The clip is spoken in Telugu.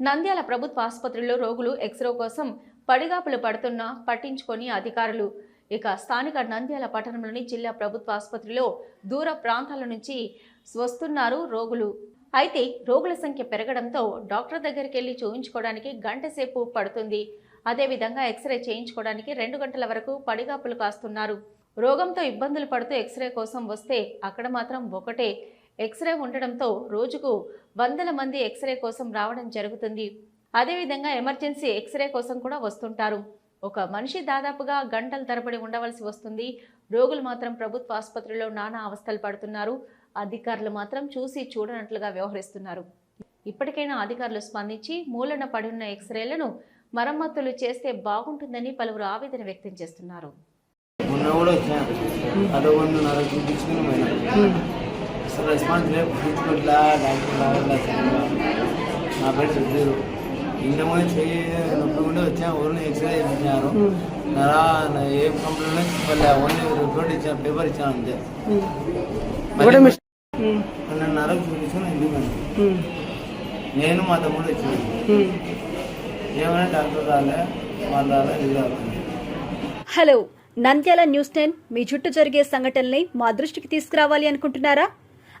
నంద్యాల ప్రభుత్వ ఆసుపత్రిలో రోగులు ఎక్స్రో కోసం పడిగాపులు పడుతున్నా పట్టించుకొని అధికారులు. ఇక స్థానిక నంద్యాల పట్టణంలోని జిల్లా ప్రభుత్వ ఆసుపత్రిలో దూర ప్రాంతాల నుంచి వస్తున్నారు రోగులు. అయితే రోగుల సంఖ్య పెరగడంతో డాక్టర్ దగ్గరికి వెళ్ళి చూయించుకోవడానికి గంట సేపు పడుతుంది. అదేవిధంగా ఎక్స్రే చేయించుకోవడానికి రెండు గంటల వరకు పడిగాపులు కాస్తున్నారు. రోగంతో ఇబ్బందులు పడుతూ ఎక్స్రే కోసం వస్తే అక్కడ మాత్రం ఒకటే. ఎక్స్రే ఉండడంతో రోజుకు వందల మంది ఎక్స్రే కోసం రావడం జరుగుతుంది. అదేవిధంగా ఎమర్జెన్సీ ఎక్స్రే కోసం కూడా వస్తుంటారు. ఒక మనిషి దాదాపుగా గంటల తరబడి ఉండవలసి వస్తుంది. రోగులు మాత్రం ప్రభుత్వ ఆసుపత్రిలో నానా అవస్థలు పడుతున్నారు. అధికారులు మాత్రం చూసి చూడనట్లుగా వ్యవహరిస్తున్నారు. ఇప్పటికైనా అధికారులు స్పందించి మూలన పడి ఉన్న ఎక్స్రేలను మరమ్మతులు చేస్తే బాగుంటుందని పలువురు ఆవేదన వ్యక్తం చేస్తున్నారు. అసలు రెస్పాన్స్ లేదు. చూపించుకోవట్లా డాక్టర్ నా పేరు చెప్పారు ఇంతకుముందు చేయి నొప్పి ఉండి వచ్చా. ఊరిని ఎక్స్రే చేయించారు నరా నా ఏ కంప్లైంట్ చెప్పలే. ఓన్లీ రిపోర్ట్ ఇచ్చాను పేపర్ ఇచ్చాను అంతే. పన్నెండున్నరకు చూపించుకుని ఇంటికి నేను మా తమ్ముడు వచ్చినాను ఏమైనా డాక్టర్ రాలే వాళ్ళు రాలే ఇది రాలే హలో నంద్యాల న్యూస్ టెన్ మీ చుట్టూ జరిగే సంఘటనల్ని మా దృష్టికి తీసుకురావాలి అనుకుంటున్నారా?